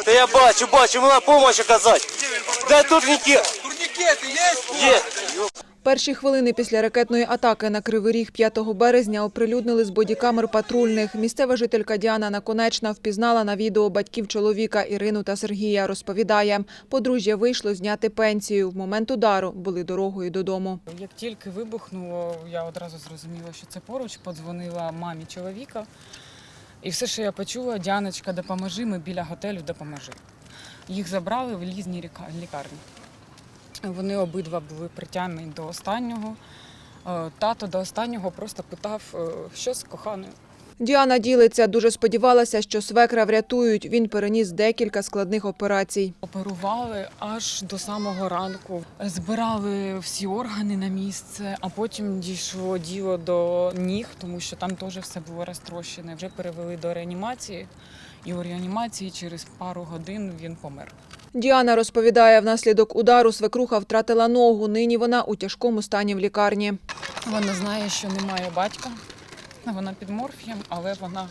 Та я бачу, бачу, мала допомога оказати. Де турнікет? Турникеты есть? Є. Перші хвилини після ракетної атаки на Кривий Ріг 5 березня оприлюднили з бодікамер патрульних. Місцева жителька Діана Наконечна впізнала на відео батьків чоловіка Ірину та Сергія. Розповідає, подружжя вийшло зняти пенсію. В момент удару були дорогою додому. Як тільки вибухнуло, я одразу зрозуміла, що це поруч. Подзвонила мамі чоловіка. І все, що я почула, Діаночка, допоможи, ми біля готелю допоможи. Їх забрали в лізній лікарні. Вони обидва були притягнені до останнього. Е, Тато до останнього просто питав, е, що з коханою. Діана ділиться, дуже сподівалася, що свекра врятують. Він переніс декілька складних операцій. Оперували аж до самого ранку. Збирали всі органи на місце, а потім дійшло діло до ніг, тому що там теж все було розтрощене. Вже перевели до реанімації, і у реанімації через пару годин він помер. Діана розповідає, внаслідок удару свекруха втратила ногу. Нині вона у тяжкому стані в лікарні. Вона знає, що немає батька. Вона під морфієм, але вона,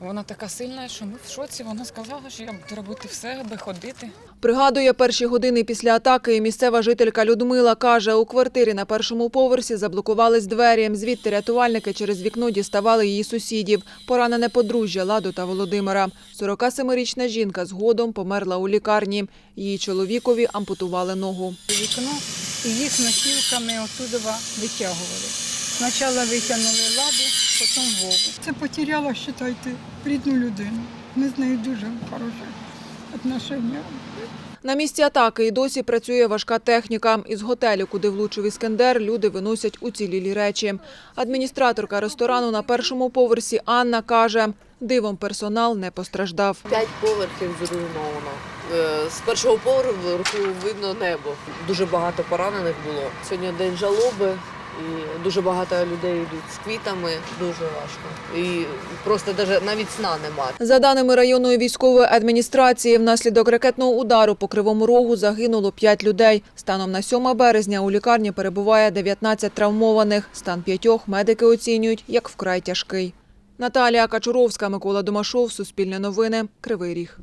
вона така сильна, що ми в шоці. Вона сказала, що я буду робити все, аби ходити. Пригадує, перші години після атаки місцева жителька Людмила каже, у квартирі на першому поверсі заблокувались двері. Звідти рятувальники через вікно діставали її сусідів. Поранене подружжя Ладу та Володимира. 47-річна жінка згодом померла у лікарні. Її чоловікові ампутували ногу. вікно і їх носілками отудова витягували. Спочатку витягнули ладу, потім Вову. Це потеряла, вважайте, рідну людину. Ми з нею дуже хороше отношення. На місці атаки і досі працює важка техніка. Із готелю, куди влучив Іскандер, люди виносять уцілілі речі. Адміністраторка ресторану на першому поверсі Анна каже, дивом персонал не постраждав. П'ять поверхів зруйновано. Е, З першого поверху видно небо. Дуже багато поранених було. Сьогодні день жалоби, і дуже багато людей йдуть з квітами. Дуже важко. І просто навіть сна немає. За даними районної військової адміністрації, внаслідок ракетного удару по Кривому Рогу загинуло 5 людей. Станом на 7 березня у лікарні перебуває 19 травмованих. Стан п'ятьох медики оцінюють як вкрай тяжкий. Наталія Качуровська, Микола Домашов, Суспільне новини, Кривий Ріг.